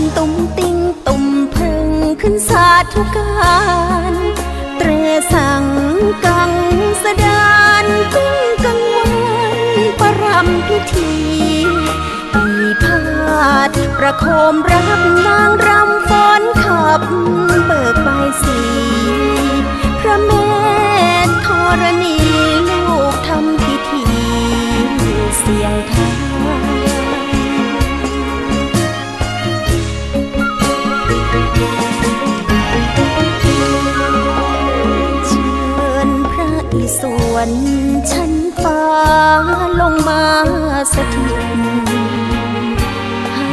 นตุ้มติ้งตุ่มพึงขึ้นสาธุการเตรสังกังสดานกุ้งกังวันประรำพิธีปีพาดประโคมรับนางรำฟ้อนขับเบิกใบสีพระแม่ ศวรชั้นฟ้าลงมาสถิต ให้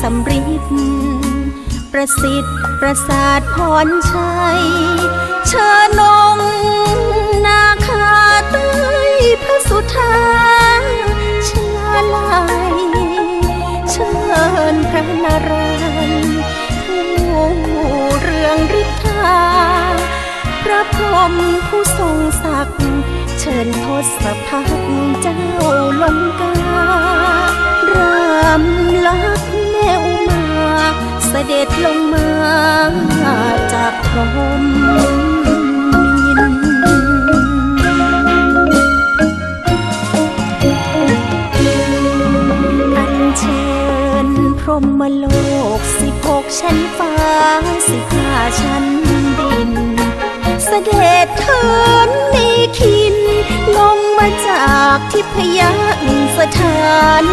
สำริดประสิทธิ์ประสาทพรชัยเชิญอง มผู้ทรงศักดิ์เชิญทศพักเจ้าลงการำลักแม่อุมาเสด็จลงมาจากพรหมมินอัญเชิญพรหมโลกสิบหกชั้นฟ้าสิบห้าชั้นดิน เสด็จเถินมีคินลงมาจากทิพยสถาน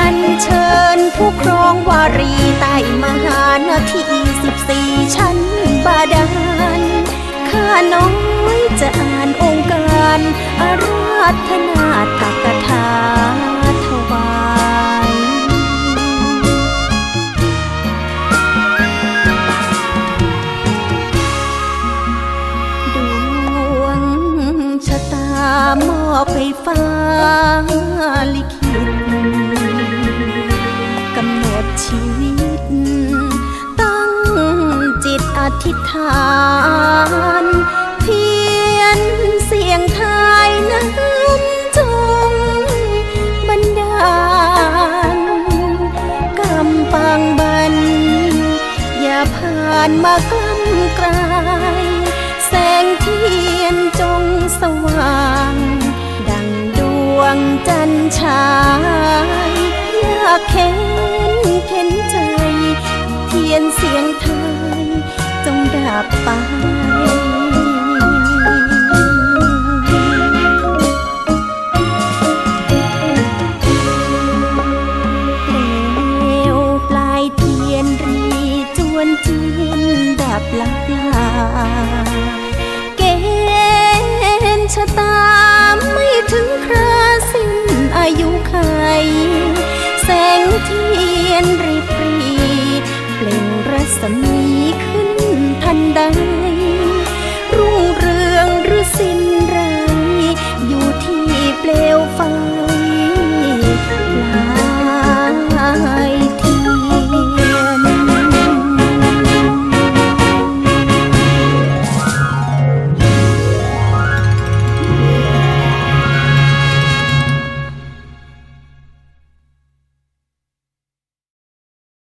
อัญเชิญผู้ครองวารีใต้มหานาทีสิบสี่ชั้นบาดาลข้าน้อยจะอ่านองค์การอาราธนา อบให้ฟ้าลิขิตกำหนดชีวิต ตั้งจิตอธิษฐานเพียนเสียงทายน้ำจงบันดาลกำปังบัน อย่าผ่านมากล้ำกลาย แสงเทียนจงสว่าง จันทร์ฉาย อยากเข็นเข็นใจ เทียนเสียงไทยจงดับไปเลวปลายเทียนรีจวนจียนดับลับลาเกณฑ์ชะตาายุไขแสงเทียนริบรีเปล่งรัศมี